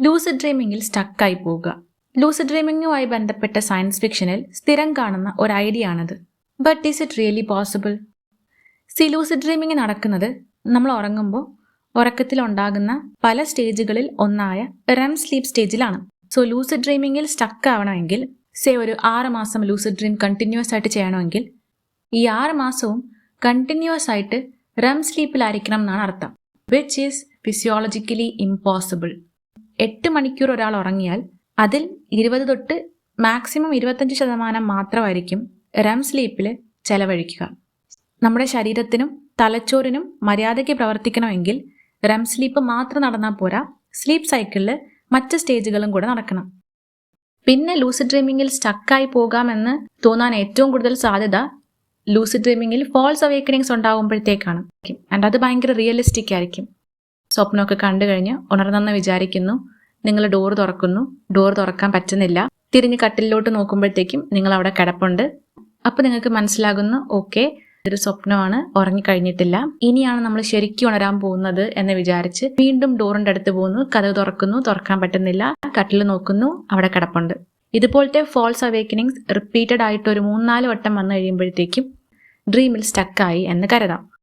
Lucid ഡ്രീമിങ്ങിൽ സ്റ്റക്കായി പോവുക lucid ഡ്രീമിങ്ങുമായി ബന്ധപ്പെട്ട സയൻസ് ഫിക്ഷനിൽ സ്ഥിരം കാണുന്ന ഒരു ഐഡിയ ആണത്. But is it really possible see lucid dreaming നടക്കുന്നത് നമ്മൾ ഉറങ്ങുമ്പോൾ ഉറക്കത്തിൽ ഉണ്ടാകുന്ന പല സ്റ്റേജുകളിൽ ഒന്നായ റെം സ്ലീപ്പ് സ്റ്റേജിലാണ് സോ ലൂസിഡ് ഡ്രീമിങ്ങിൽ സ്റ്റക്ക് ആവണമെങ്കിൽ സേ ഒരു ആറ് മാസം ലൂസിഡ് ഡ്രീം കണ്ടിന്യൂസ് ആയിട്ട് ചെയ്യണമെങ്കിൽ ഈ ആറ് മാസവും കണ്ടിന്യൂസ് ആയിട്ട് റെം സ്ലീപ്പിലായിരിക്കണം എന്നാണ് അർത്ഥം. വിച്ച് ഈസ് ഫിസിയോളജിക്കലി ഇമ്പോസിബിൾ എട്ട് മണിക്കൂർ ഒരാൾ ഉറങ്ങിയാൽ അതിൽ ഇരുപത് തൊട്ട് മാക്സിമം ഇരുപത്തഞ്ച് ശതമാനം മാത്രമായിരിക്കും റം സ്ലീപ്പിൽ ചെലവഴിക്കുക. നമ്മുടെ ശരീരത്തിനും തലച്ചോറിനും മര്യാദയ്ക്ക് പ്രവർത്തിക്കണമെങ്കിൽ റം സ്ലീപ്പ് മാത്രം നടന്നാൽ പോരാ സ്ലീപ്പ് സൈക്കിളിൽ മറ്റ് സ്റ്റേജുകളും കൂടെ നടക്കണം. പിന്നെ ലൂസിഡ് ഡ്രീമിങ്ങിൽ സ്റ്റക്കായി പോകാമെന്ന് തോന്നാൻ ഏറ്റവും കൂടുതൽ സാധ്യത ലൂസിഡ് ഡ്രീമിങ്ങിൽ ഫോൾസ് അവേക്കണിങ്സ് ഉണ്ടാകുമ്പോഴത്തേക്കാണ് ആൻഡ് അത് ഭയങ്കര റിയലിസ്റ്റിക് ആയിരിക്കും. സ്വപ്നമൊക്കെ കണ്ടു കഴിഞ്ഞ് ഉണർന്നെന്ന് വിചാരിക്കുന്നു. നിങ്ങൾ ഡോർ തുറക്കുന്നു. ഡോർ തുറക്കാൻ പറ്റുന്നില്ല. തിരിഞ്ഞ് കട്ടിലോട്ട് നോക്കുമ്പോഴത്തേക്കും നിങ്ങൾ അവിടെ കിടപ്പുണ്ട്. അപ്പോൾ നിങ്ങൾക്ക് മനസ്സിലാകുന്നു ഓക്കെ ഇതൊരു സ്വപ്നമാണ്. ഉറങ്ങിക്കഴിഞ്ഞിട്ടില്ല. ഇനിയാണ് നമ്മൾ ശരിക്കും ഉണരാൻ പോകുന്നത് എന്ന് വിചാരിച്ച് വീണ്ടും ഡോറിന്റെ അടുത്ത് പോകുന്നു. കഥ തുറക്കുന്നു. തുറക്കാൻ പറ്റുന്നില്ല. കട്ടിൽ നോക്കുന്നു. അവിടെ കിടപ്പുണ്ട്. ഇതുപോലത്തെ ഫോൾസ് അവേക്കനിങ്സ് റിപ്പീറ്റഡ് ആയിട്ട് ഒരു മൂന്നാൽ വട്ടം വന്നു കഴിയുമ്പോഴത്തേക്കും ഡ്രീമിൽ സ്റ്റക്കായി എന്ന് കരുതാം.